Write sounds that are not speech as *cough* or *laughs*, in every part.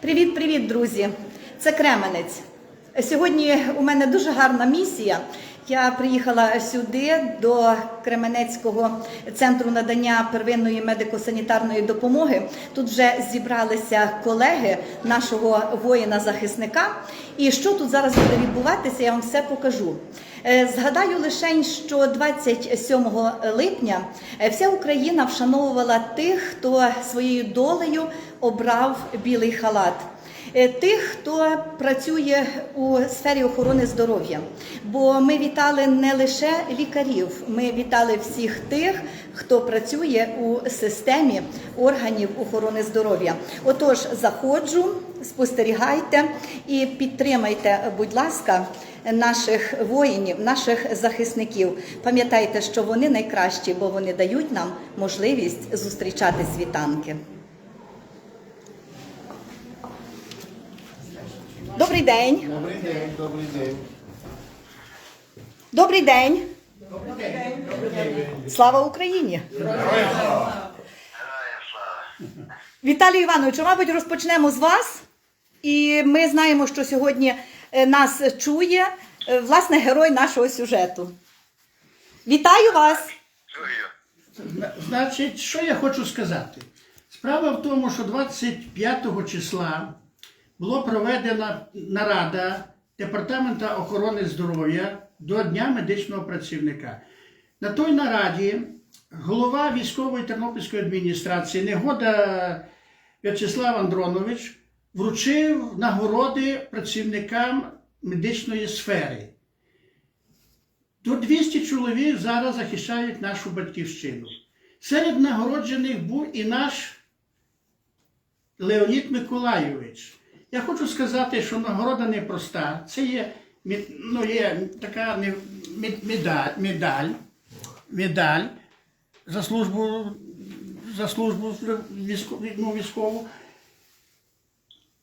Привіт, привіт, друзі! Це Кременець. Сьогодні у мене дуже гарна місія. Я приїхала сюди до Кременецького центру надання первинної медико-санітарної допомоги. Тут вже зібралися колеги нашого воїна-захисника. І що тут зараз буде відбуватися, я вам все покажу. Е, Згадаю лише, що 27 липня е, вся Україна вшановувала тих, хто своєю долею обрав білий халат. Е, Тих, хто працює у сфері охорони здоров'я, бо ми вітали не лише лікарів, ми вітали всіх тих, хто працює у системі органів охорони здоров'я. Отож, заходжу, спостерігайте і підтримайте, будь ласка, наших воїнів, наших захисників. Пам'ятайте, що вони найкращі, бо вони дають нам можливість зустрічати світанки. Добрий день. Добрий день, добрий день. Добрий день. Слава Україні! Віталій Івановичу, мабуть, розпочнемо з вас. І ми знаємо, що сьогодні е, нас чує е, власне герой нашого сюжету. Вітаю вас! Значить, що я хочу сказати? Справа в тому, що 25 числа була проведена нарада Департамента охорони здоров'я до Дня медичного працівника. На той нараді голова військової Тернопільської адміністрації Негода В'ячеслав Андронович вручив нагороди працівникам медичної сфери. До 200 чоловік зараз захищають нашу батьківщину. Серед нагороджених був і наш Леонід Миколайович. Я хочу сказати, що нагорода непроста. Це є, ну, є така медаль, медаль, медаль за службу, за службу ну, військову.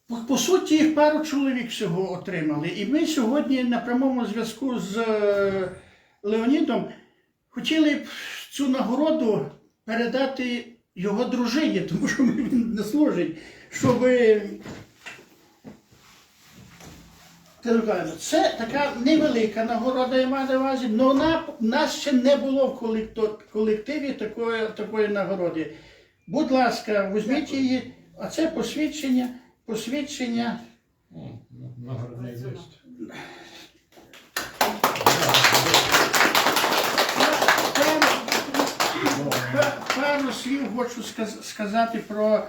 По, по суті, їх пару чоловік всього отримали. І ми сьогодні на прямому зв'язку з е, Леонідом хотіли б цю нагороду передати його дружині, *laughs* тому що він не служить, щоб. Це така невелика нагорода, я маю на увазі, але вона в нас ще не було в колективі такої, такої нагороди. Будь ласка, візьміть її, а це посвідчення, посвідчення. Нагородний лист. Пару слів хочу сказати про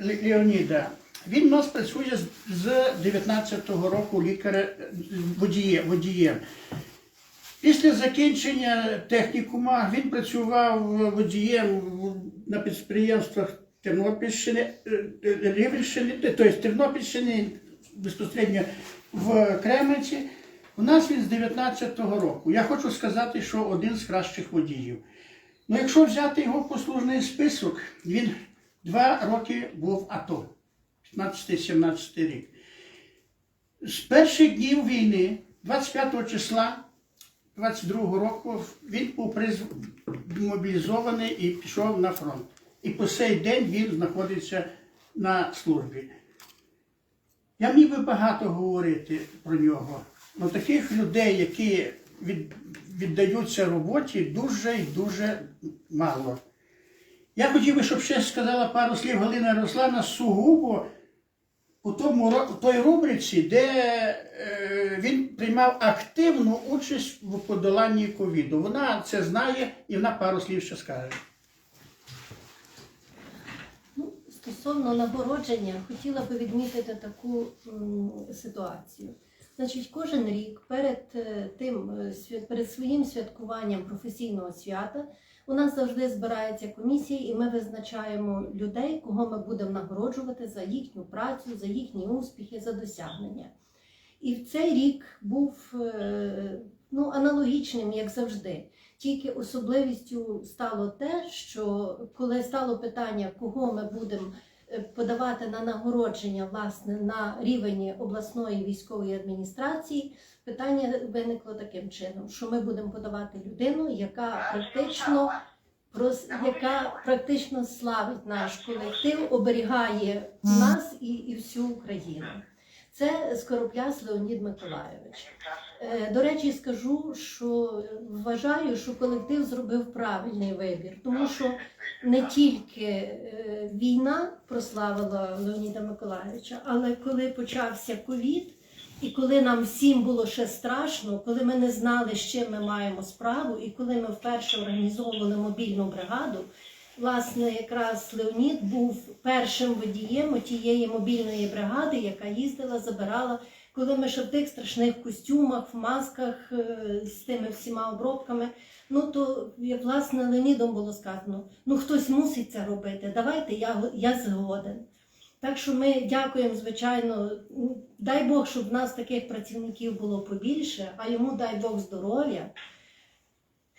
Леоніда. Він у нас працює з- з 19-го року лікаря водієм. водієм. Після закінчення технікума він працював водієм на підприємствах Тернопільщини, е, е, тобто Тернопільщини безпосередньо в Кременці. У нас він з 19-го року. Я хочу сказати, що один з кращих водіїв. Ну, якщо взяти його послужний список, він два роки був АТО, 15-17 рік. З перших днів війни, 25 числа 22 року, він був мобілізований і пішов на фронт. І по сей день він знаходиться на службі. Я міг би багато говорити про нього. але таких людей, які від, віддаються роботі, дуже і дуже мало. Я хотів би, щоб ще сказала пару слів Галина Руслана сугубо у тому у той рубриці, де е, він приймав активну участь в подоланні ковіду. Вона це знає і вона пару слів ще скаже. Ну, стосовно нагородження, хотіла би відмітити таку м, ситуацію. Значить, кожен рік перед е, тим е, перед своїм святкуванням професійного свята у нас завжди збирається комісія, і ми визначаємо людей, кого ми будемо нагороджувати за їхню працю, за їхні успіхи, за досягнення. І в цей рік був е, ну, аналогічним, як завжди. Тільки особливістю стало те, що коли стало питання, кого ми будемо е, подавати на нагородження власне на рівень обласної військової адміністрації, питання виникло таким чином, що ми будемо подавати людину, яка практично яка практично славить наш колектив, оберігає нас і, і всю Україну. Це Скоропляс Леонід Миколайович. Е, До речі, скажу, що вважаю, що колектив зробив правильний вибір, тому що не тільки е, війна прославила Леоніда Миколайовича, але коли почався ковід, і коли нам всім було ще страшно, коли ми не знали, з чим ми маємо справу, і коли ми вперше організовували мобільну бригаду, власне, якраз Леонід був першим водієм тієї мобільної бригади, яка їздила, забирала. Коли ми ще в тих страшних костюмах, в масках е, з тими всіма обробками, ну то власне Леонідом було сказано: ну хтось мусить це робити. Давайте я, я згоден. Так що ми дякуємо, звичайно. Дай Бог, щоб в нас таких працівників було побільше, а йому дай Бог здоров'я,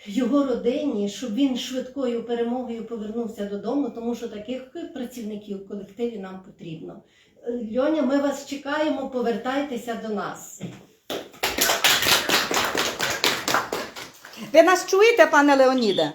його родині, щоб він швидкою перемогою повернувся додому, тому що таких працівників в колективі нам потрібно. Льоня, ми вас чекаємо, повертайтеся до нас. Ви нас чуєте, пане Леоніде?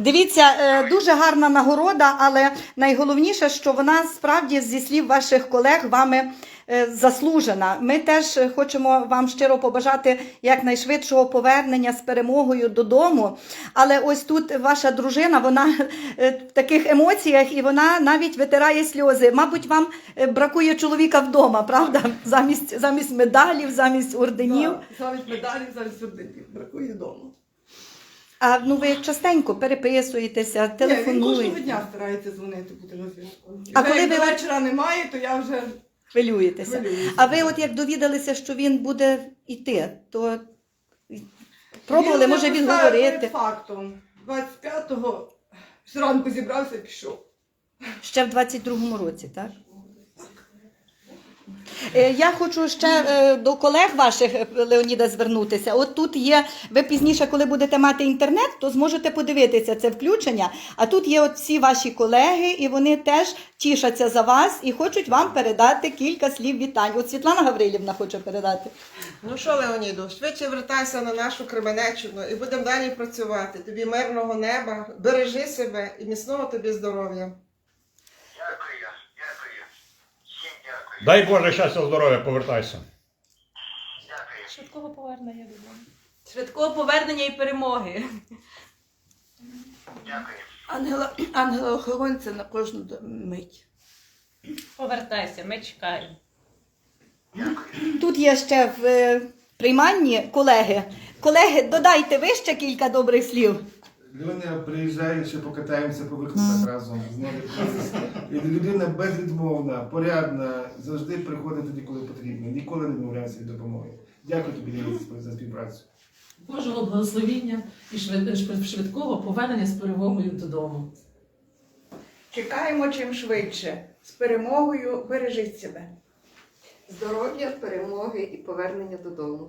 Дивіться, е, дуже гарна нагорода, але найголовніше, що вона справді зі слів ваших колег вами е, заслужена. Ми теж хочемо вам щиро побажати якнайшвидшого повернення з перемогою додому. Але ось тут ваша дружина, вона е, в таких емоціях і вона навіть витирає сльози. Мабуть, вам бракує чоловіка вдома, правда? Замість, замість медалів, замість орденів. Так, Замість медалів, замість орденів. Бракує вдома. А ну ви частенько переписуєтеся, Ні, він телефонуєте. кожного дня старається дзвонити, бути на зв'язку. А коли ви- вечора немає, то я вже Хвилюєтеся. Хвилююся. А ви, от як довідалися, що він буде йти, то пробували, Він може, відговорити. перед фактом. 25-го зранку зібрався і пішов. Ще в 22-му році, так? Е, Я хочу ще е, до колег ваших е, Леоніда звернутися. От тут є, ви пізніше, коли будете мати інтернет, то зможете подивитися це включення. А тут є от всі ваші колеги, і вони теж тішаться за вас і хочуть вам передати кілька слів вітань. От Світлана Гаврилівна хоче передати. Ну що, Леоніду, швидше вертайся на нашу Кременеччину і будемо далі працювати. Тобі мирного неба, бережи себе і міцного тобі здоров'я. Дякую, дякую. Всім дякую. Дай Боже щастя, здоров'я, повертайся. Дякую. Швидкого повернення додому. Швидкого повернення і перемоги. Дякую. Ангела, ангела охоронця на кожну мить. Повертайся, ми чекаємо. Тут є ще в е, прийманні колеги. Колеги, додайте ви ще кілька добрих слів. Льоня приїжджає, ще покатаємося по вихлопах разом. Знову І людина безвідмовна, порядна, завжди приходить тоді, коли потрібно. Ніколи не відмовляється від допомоги. Дякую тобі Ліна, за- співпрацю. Божого благословіння і швид- швид- швидкого повернення з перемогою додому. Чекаємо чим швидше. З перемогою бережіть себе. Здоров'я, перемоги і повернення додому.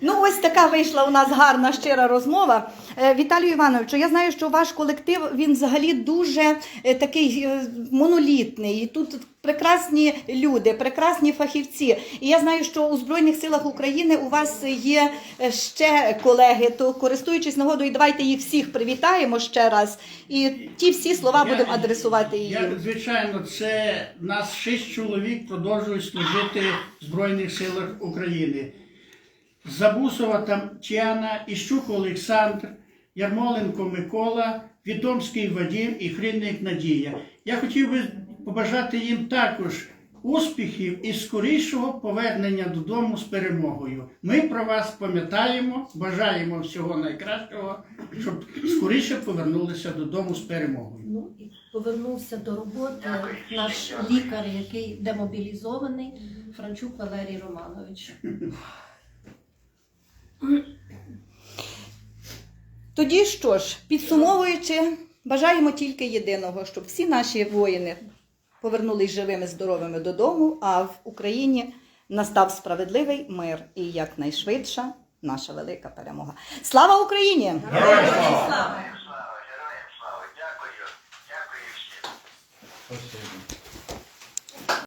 Ну, ось така вийшла у нас гарна щира розмова. Е, Віталію Івановичу, я знаю, що ваш колектив він взагалі дуже е, такий е, монолітний. І тут прекрасні люди, прекрасні фахівці. І я знаю, що у Збройних силах України у вас є ще колеги. То користуючись нагодою, давайте їх всіх привітаємо ще раз. І ті всі слова Я- будемо адресувати Я, звичайно, це нас шість чоловік продовжують служити в Збройних силах України. Забусова Тетяна, Іщук Олександр, Ярмоленко Микола, Відомський Вадим і Хринник Надія. Я хотів би побажати їм також успіхів і скорішого повернення додому з перемогою. Ми про вас пам'ятаємо, бажаємо всього найкращого, щоб скоріше повернулися додому з перемогою. Ну і повернувся до роботи наш лікар, який демобілізований, Франчук Валерій Романович. Тоді що ж, підсумовуючи, бажаємо тільки єдиного, щоб всі наші воїни повернулись живими, здоровими додому, а в Україні настав справедливий мир і якнайшвидша наша велика перемога. Слава Україні! Героям слава! Слава, героям слава. Дякую. Дякую всім.